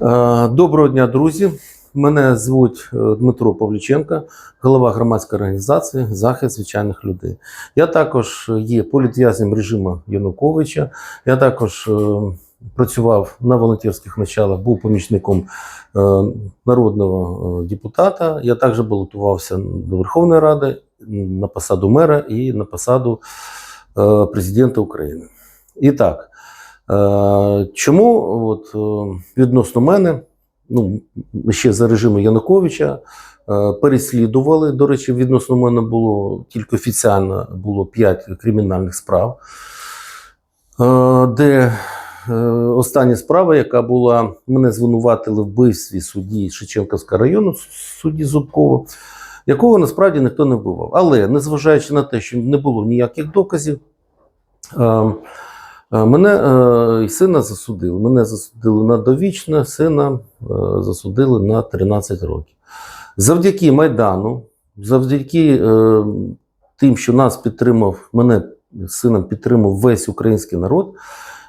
Е, Доброго дня, друзі. Мене звуть е, Дмитро Павліченко, голова громадської організації Захист звичайних людей. Я також є політв'язнем режиму Януковича. Я також е, працював на волонтерських началах, був помічником народного депутата. Я також балотувався до Верховної Ради на посаду мера і на посаду президента України. І так, чому от, е, відносно мене? ну, ще за режиму Януковича е, переслідували. До речі, відносно мене було тільки офіційно було 5 кримінальних справ, е, де е, остання справа, яка була, мене звинуватили в вбивстві судді Шевченківського району, судді Зубкова, якого насправді ніхто не вбивав. Але незважаючи на те, що не було ніяких доказів, е, е, Мене е, і сина засудили. Мене засудили на довічне, сина е, засудили на 13 років. Завдяки Майдану, завдяки е, тим, що нас підтримав, мене сином підтримав весь український народ,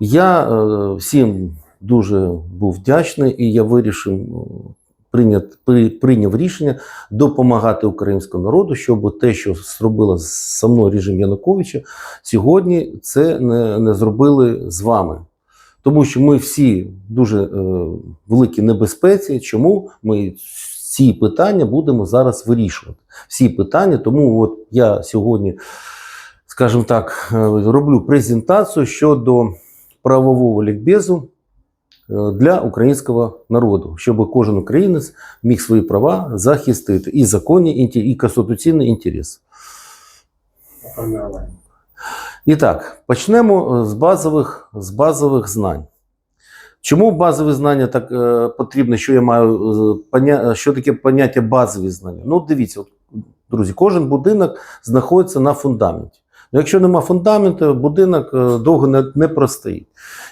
я е, всім дуже був вдячний і я вирішив е, при, прийняв рішення допомагати українському народу, щоб те, що зробила со мною режим Януковича, сьогодні це не, не зробили з вами. Тому що ми всі дуже е, великі небезпеці. Чому ми ці питання будемо зараз вирішувати? Всі питання, тому от я сьогодні, скажімо так, е, роблю презентацію щодо правового лікбезу для українського народу, щоб кожен українець міг свої права захистити і законні, і конституційний інтерес. І так, почнемо е, з базових, з базових знань. Чому базові знання так е, потрібно? Що я маю е, поня... що таке поняття базові знання? Ну, дивіться, от, друзі, кожен будинок знаходиться на фундаменті. Ну, Якщо нема фундаменту, будинок е, довго не, не простоїть.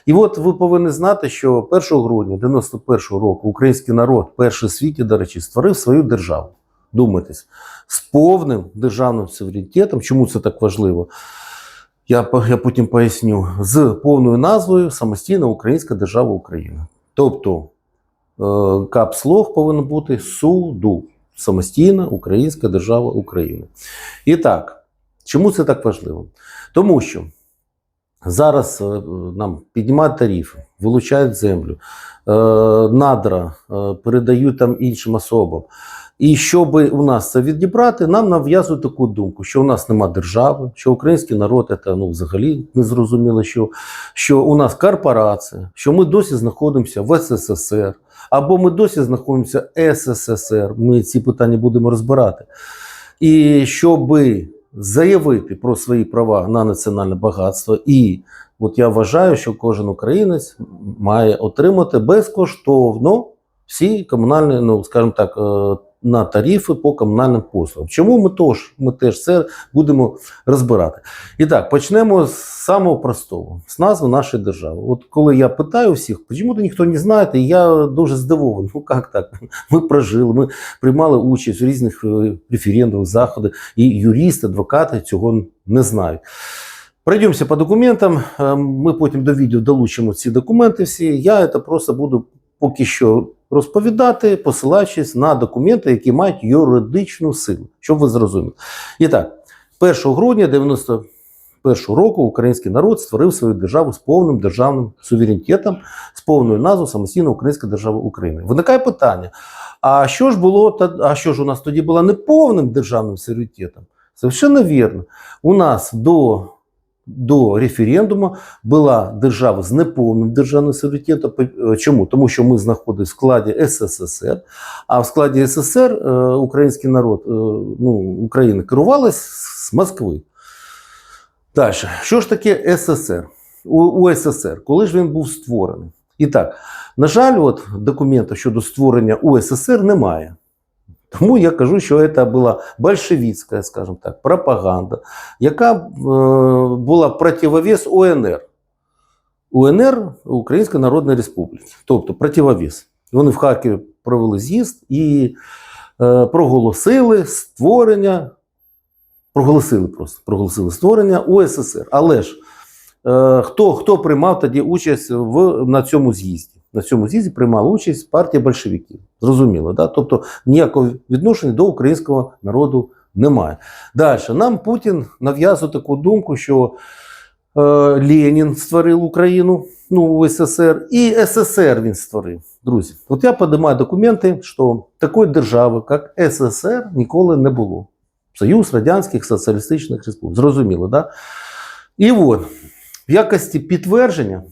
І от ви повинні знати, що 1 грудня 91-го року український народ, перший в світі, до речі, створив свою державу. Думайтесь, з повним державним суверенітетом. Чому це так важливо? Я, я потім поясню, з повною назвою Самостійна Українська Держава Україна. Тобто е, капслог повинен бути суду. Самостійна Українська Держава України. І так, чому це так важливо? Тому що зараз е, нам піднімають тарифи, вилучають землю, е, надра е, передають там іншим особам. І щоб у нас це відібрати, нам нав'язують таку думку, що у нас нема держави, що український народ це ну, взагалі не зрозуміло, що, що у нас корпорація, що ми досі знаходимося в СССР, або ми досі знаходимося в СССР. Ми ці питання будемо розбирати. І щоб заявити про свої права на національне багатство, і от я вважаю, що кожен українець має отримати безкоштовно всі комунальні, ну скажімо так, е, на тарифи по комунальним послугам. Чому ми теж, ми теж це будемо розбирати? І так, почнемо з самого простого, з назви нашої держави. От коли я питаю всіх, чому то ніхто не знає, і я дуже здивований. Ну як так? Ми прожили, ми приймали участь у різних е, референдумах, заходах, і юристи, адвокати цього не знають. Пройдемося по документам. е, Ми потім до відео долучимо ці документи всі. Я це просто буду поки що розповідати, посилаючись на документи, які мають юридичну силу, щоб ви зрозуміли. І так, 1 грудня 91 року український народ створив свою державу з повним державним суверенітетом, з повною назвою Самостійна Українська держава України. Виникає питання: а що ж було а що ж у нас тоді було не повним державним суверенітетом? Совершенно вірно. У нас до, до референдуму була держава з неповним державним суверенітетом. Е, Чому? Тому що ми знаходилися в складі СССР, а в складі СССР е, український народ, е, ну, Україна керувалась з Москви. Далі, що ж таке СССР? У, у СССР, коли ж він був створений? І так, на жаль, от документу щодо створення УССР немає. Тому я кажу, що це була большевицька, скажімо так, пропаганда, яка е, була противовес УНР. УНР Української Народної Республіки, тобто противовес. Вони в Харкові провели з'їзд і е, проголосили створення, проголосили просто проголосили створення УССР. Але ж е, хто, хто приймав тоді участь в, на цьому з'їзді? На цьому з'їзді приймала участь партія большевиків. Зрозуміло, да? тобто ніякого відношення до українського народу немає. Далі нам Путін нав'язує таку думку, що е, Ленін створив Україну, ну, УССР, і СССР він створив. Друзі, от я подимаю документи, що такої держави, як СССР, ніколи не було. Союз Радянських Соціалістичних Республік. Зрозуміло, да? І от, в якості підтвердження,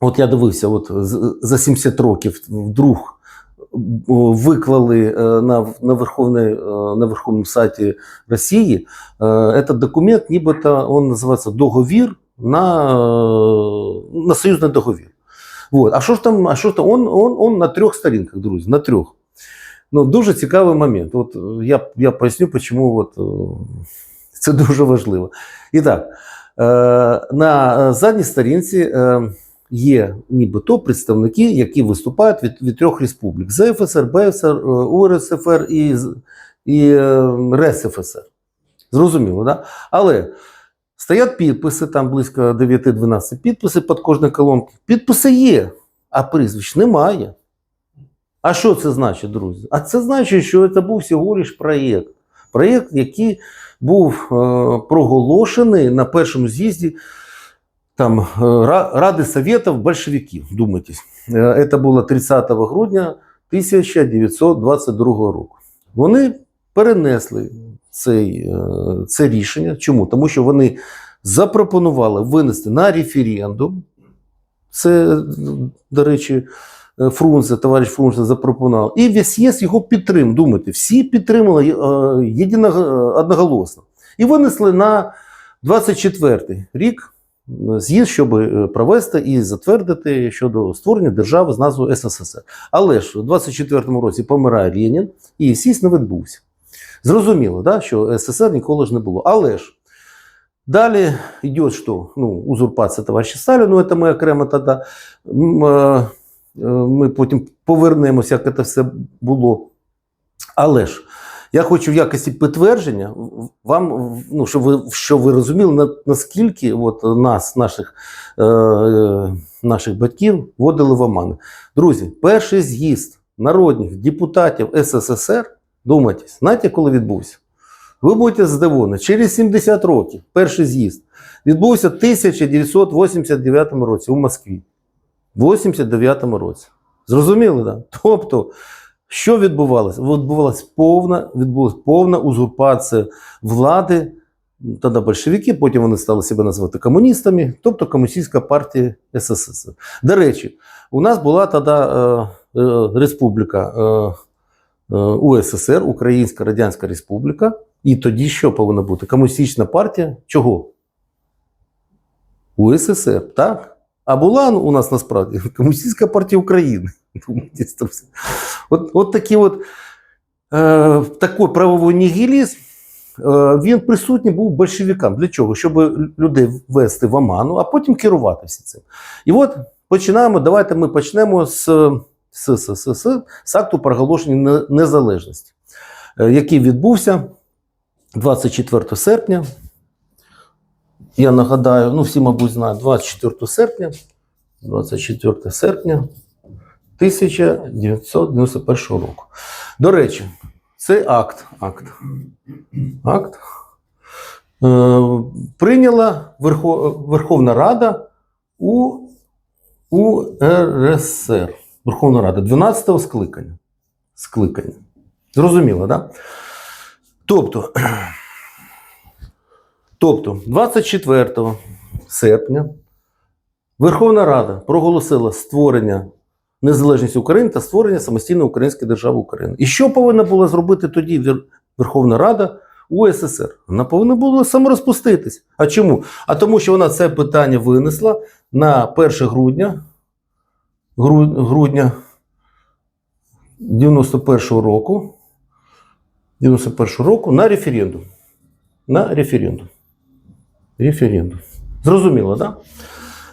от я дивився, от з- за 70 років вдруг о, виклали е, на, на, верховний, е, на верховному сайті Росії е, этот документ, нібито він називається договір на, е, на союзний договір. Вот. А що ж там, а що ж там? Он, он, он на трьох сторінках, друзі, на трьох. Ну, дуже цікавий момент. От е, я, я поясню, чому от, е, це дуже важливо. І так, е, на е, задній сторінці е, Є нібито представники, які виступають від, від трьох республік: ЗФСР, БСР, е, УРСФР і, і е, РСФСР. Зрозуміло, да? Але стоять підписи, там близько 9-12 підписів під кожною колонкою. Підписи є, а прізвищ немає. А що це значить, друзі? А це значить, що це був всього лиш проєкт. Проєкт, який був е, проголошений на першому з'їзді там, е, Ра- Ради Советів большевиків. Думайтесь. Е, Це було 30 грудня 1922 року. Вони перенесли цей, е, це рішення. Чому? Тому що вони запропонували винести на референдум. Це, до речі, е, Фрунзе, товариш Фрунзе запропонував. І весь ЄС його підтримав. Думайте, всі підтримали е, єдино, одноголосно. І винесли на 24-й рік е, з'їзд, щоб е, провести і затвердити щодо створення держави з назвою СССР. Але ж у 24-му році помирає Ленін, і з'їзд не відбувся. Зрозуміло, да, що СССР ніколи ж не було. Але ж далі йде що? Ну, узурпація товариша Сталіна, ну це ми окремо тоді. Е, е, Ми потім повернемося, як це все було. Але ж я хочу в якості підтвердження вам, ну, щоб ви, щоб ви розуміли, на- наскільки от нас, наших, е, е, наших батьків, вводили в омани. Друзі, перший з'їзд народних депутатів СССР, думайтесь, знаєте, коли відбувся? Ви будете здивовані, через 70 років перший з'їзд відбувся в 1989 році у Москві. В 89 році. Зрозуміли, так? Да? Тобто, що відбувалося? Відбувалася повна, відбулася повна узурпація влади. Тоді большевики, потім вони стали себе називати комуністами, тобто Комуністська партія СССР. До речі, у нас була тоді е, е, республіка е, е, УССР, Українська Радянська Республіка. І тоді що повинна бути? Комуністична партія чого? УССР, так? А була у нас насправді Комуністична партія України. От, от такі от, е, такий правовий нігілізм, е, він присутній був большевикам. Для чого? Щоб людей ввести в оману, а потім керувати всім цим. І от починаємо, давайте ми почнемо з, з, з, з, з, з акту проголошення незалежності, е, який відбувся 24 серпня. Я нагадаю, ну всі, мабуть, знають, 24 серпня, 24 серпня 1991 року. До речі, цей акт, акт, акт е, прийняла Верхо- Верховна Рада у УРСР. Верховна Рада 12-го скликання. Скликання. Зрозуміло, так? Да? Тобто, тобто 24 серпня Верховна Рада проголосила створення незалежності України та створення самостійної української держави України. І що повинна була зробити тоді Верховна Рада УССР? Вона повинна була саморозпуститись. А чому? А тому, що вона це питання винесла на 1 грудня, грудня 91-го року. 91 року на референдум. На референдум. Референдум. Зрозуміло, так?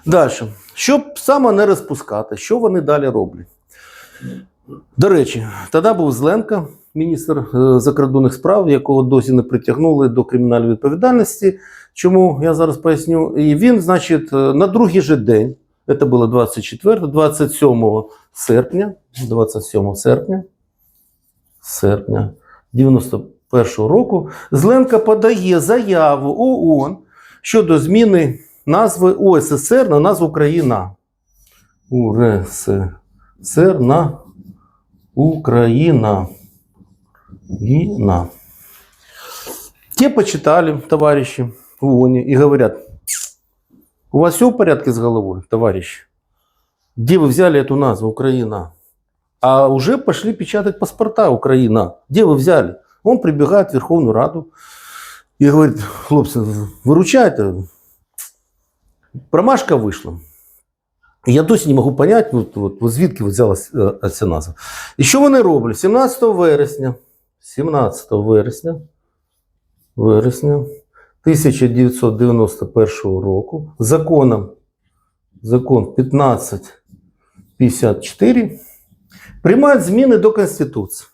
Да? Далі. Щоб саме не розпускати, що вони далі роблять? До речі, тоді був Зленка, міністр е, закордонних справ, якого досі не притягнули до кримінальної відповідальності. Чому я зараз поясню? І він, значить, е, на другий же день це було 24, 27 серпня, 27 серпня, серпня 91 року Зеленка подає заяву ООН щодо зміни назви УССР на назву Україна. УРССР на Украина. Ина. Те почитали, товарищи, в ООНе, и говорят, у вас все в порядке с головой, товарищи? Где вы взяли эту назву Украина? А уже пошли печатать паспорта Украина. Где вы взяли? Он прибегает в Верховную Раду и говорит, хлопцы, выручайте. Промашка вышла. І Я досі не можу поняти, ну, от, от звідки взялася е, ця назва. І що вони роблять? 17 вересня, 17 вересня, вересня 1991 року законом, закон 1554 приймають зміни до Конституції.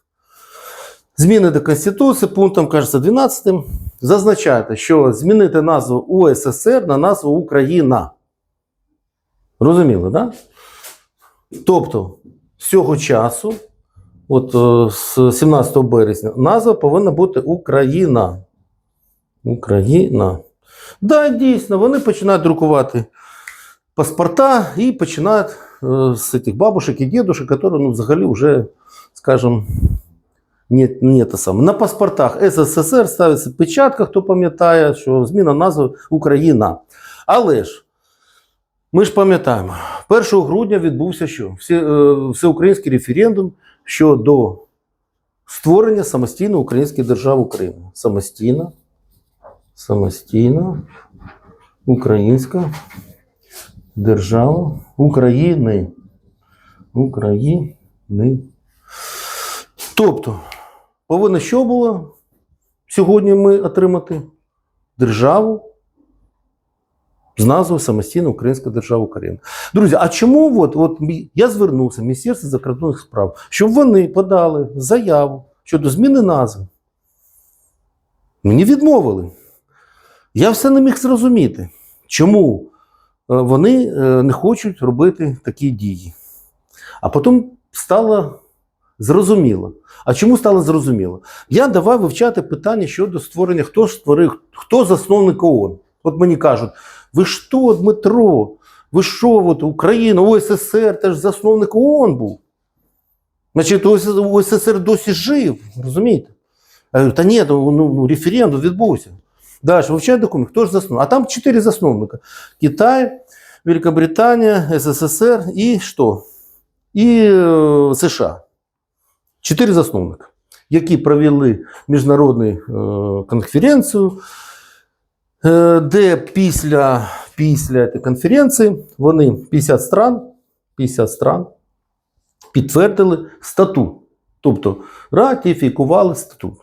Зміни до Конституції пунктом, кажеться, 12 зазначаєте, що змінити назву УССР на назву Україна. Розуміли? Да? Тобто, з цього часу, от е, з 17 березня, назва повинна бути Україна. Україна. Да, дійсно, вони починають друкувати паспорта і починають е, з цих бабушек і дідушек, які ну, взагалі вже, скажімо, не, не те саме. На паспортах СССР ставиться печатка, хто пам'ятає, що зміна назви Україна. Але ж. Ми ж пам'ятаємо, 1 грудня відбувся що? Е, всеукраїнський референдум щодо створення самостійної української держави України. Самостійна, самостійна українська держава України. України. Тобто, повинно що було сьогодні ми отримати? Державу з назвою Самостійна Українська держава України. Друзі, а чому от, от я звернувся в Міністерство закордонних справ, щоб вони подали заяву щодо зміни назви? Мені відмовили. Я все не міг зрозуміти, чому е, вони е, не хочуть робити такі дії. А потім стало зрозуміло. А чому стало зрозуміло? Я давай вивчати питання щодо створення, хто створив, хто засновник ООН. От мені кажуть, ви що, Дмитро? Ви що, от Україна, ОССР, теж засновник ООН був. Значить, ОССР досі жив, розумієте? Я говорю, та ні, ну, ну, референдум відбувся. Далі, вивчай документ, хто ж засновник? А там чотири засновника: Китай, Великобританія, СССР і що? І е, США. Чотири засновника, які провели міжнародну е, конференцію, е, де після, після цієї конференції вони 50 стран, 50 стран підтвердили статут. Тобто ратифікували статут.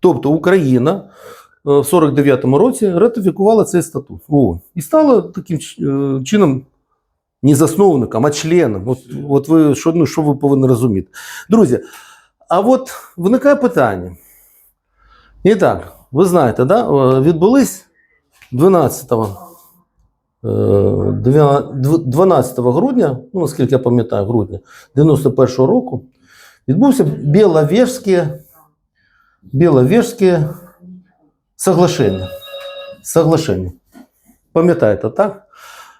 Тобто Україна е, в 49-му році ратифікувала цей статут. О, і стала таким чином не засновником, а членом. От, от ви що, ну, що ви повинні розуміти. Друзі, а от виникає питання. І так, ви знаєте, да? е, відбулись 12 е, двя- дв- 12 грудня, ну наскільки я пам'ятаю, грудня 91-го року, відбувся Біловежське, Біловежське соглашення. Соглашення. Пам'ятаєте, так?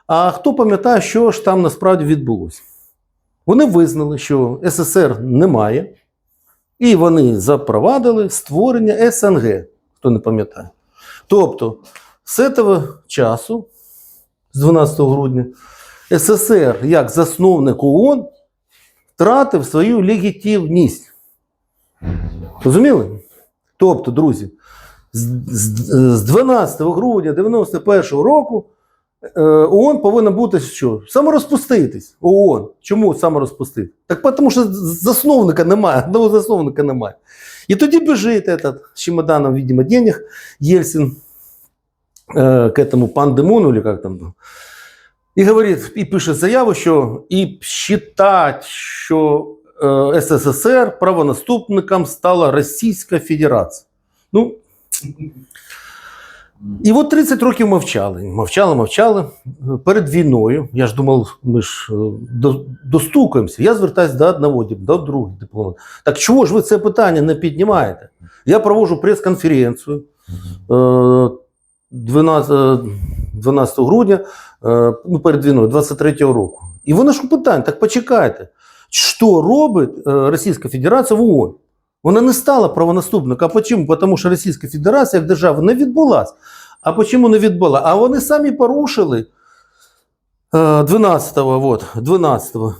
А хто пам'ятає, що ж там насправді відбулося? Вони визнали, що СССР немає, і вони запровадили створення СНГ, хто не пам'ятає. Тобто, з цього часу, з 12 грудня, СССР як засновник ООН втратив свою легітимність. Розуміли? Тобто, друзі, з, з, з 12 грудня 91 року ООН повинна бути що? Саморозпуститись. ООН. Чому саморозпустити? Так тому що засновника немає, одного засновника немає. І тоді біжить этот, з чемоданом, видимо, денег Єльцин э, к этому пандемону, или как там, был, і говорить, і пише заяву, що і считать, що е, СССР правонаступником стала Російська Федерація. Ну, і от 30 років мовчали. Мовчали, мовчали. Перед війною, я ж думав, ми ж е, достукаємося. Я звертаюся до одного, до другого дипломата. Так чого ж ви це питання не піднімаєте? Я проводжу прес-конференцію е, 12, е, 12 грудня, е, ну, перед війною, 23-го року. І вони ж питання, так почекайте, що робить е, Російська Федерація в ООН? Вона не стала правонаступником. А чому? Тому що Російська Федерація як держава не відбулася. А чому не відбула? А вони самі порушили е, 12-го, вот, 12-го.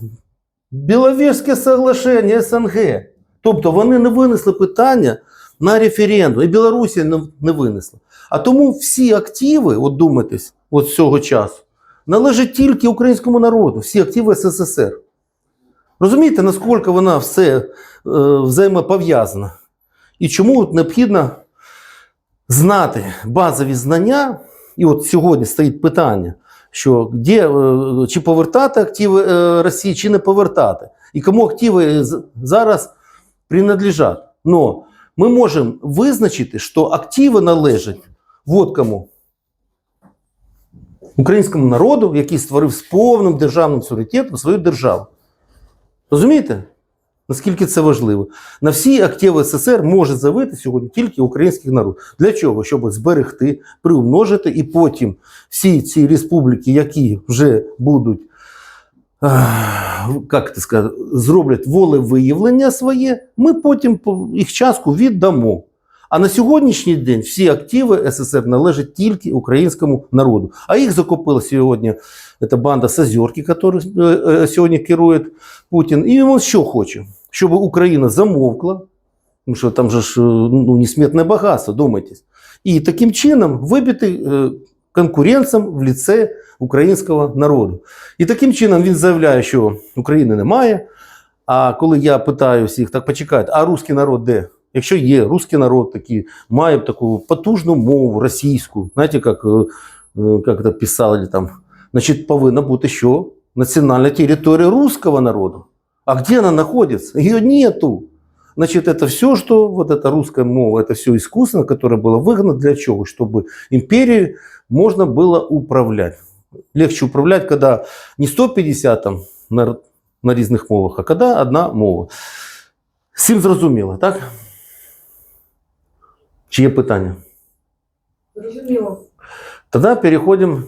Біловежське соглашення СНГ. Тобто вони не винесли питання на референдум, і Білорусі не, не винесла. А тому всі активи, от думайтесь, от цього часу, належать тільки українському народу, всі активи СССР. Розумієте, наскільки вона все е, взаємопов'язана? І чому необхідно знати базові знання, і от сьогодні стоїть питання, що де, е, чи повертати активи е, Росії, чи не повертати, і кому активи зараз принадлежать. Но ми можемо визначити, що активи належать вот кому. Українському народу, який створив з повним державним суверенітетом свою державу. Розумієте? Наскільки це важливо? На всі активи СССР може завити сьогодні тільки український народ. Для чого? Щоб зберегти, приумножити, і потім всі ці республіки, які вже будуть, як сказати, зроблять волевиявлення своє, ми потім їх частку віддамо. А на сьогоднішній день всі активи СССР належать тільки українському народу. А їх закупила сьогодні ця банда Сазерки, яка сьогодні керує Путін. І він що хоче? Щоб Україна замовкла, тому що там же ж е, ну, несметне багатство, думайтесь. І таким чином вибити е, конкуренцям в ліце українського народу. І таким чином він заявляє, що України немає. А коли я питаю всіх, так почекайте, а русський народ де? Якщо є русський народ такий, має таку потужну мову російську, знаєте, як, е, е, як це писали там, значить, повинна бути що? Національна територія русского народу. А где она находится? Ее нету. Значит, это все, что вот эта русская мова, это все искусство, которое было выгнано для чего? Чтобы империей можно было управлять. Легче управлять, когда не 150 там на, на різних мовах, а когда одна мова. Всім зрозуміло, так? Чи є питання? Зрозуміло. Тоді переходимо